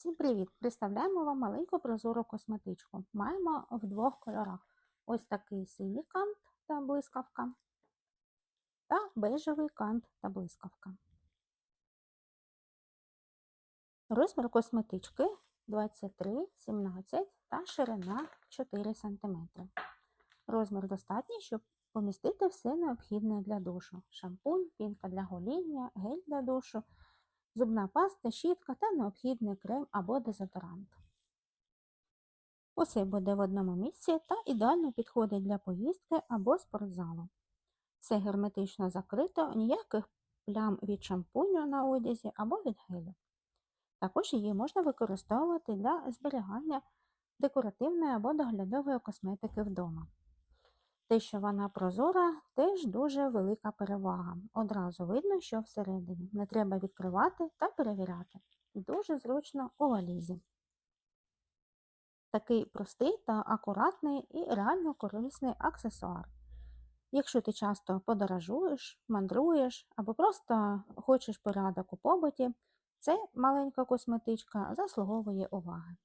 Всім привіт! Представляємо вам маленьку прозору косметичку. Маємо в двох кольорах: ось такий синій кант та блискавка, та бежевий кант та блискавка. Розмір косметички 23, 17 та ширина 4 см. Розмір достатній, щоб помістити все необхідне для душу: шампунь, пінка для гоління, гель для душу зубна паста, щітка та необхідний крем або дезодорант. Усе буде в одному місці та ідеально підходить для поїздки або спортзалу. Все герметично закрито, ніяких плям від шампуню на одязі або від гелю. Також її можна використовувати для зберігання декоративної або доглядової косметики вдома. Те, що вона прозора, теж дуже велика перевага. Одразу видно, що всередині. Не треба відкривати та перевіряти. Дуже зручно у валізі. Такий простий та акуратний і реально корисний аксесуар. Якщо ти часто подорожуєш, мандруєш або просто хочеш порядок у побуті, це маленька косметичка заслуговує уваги.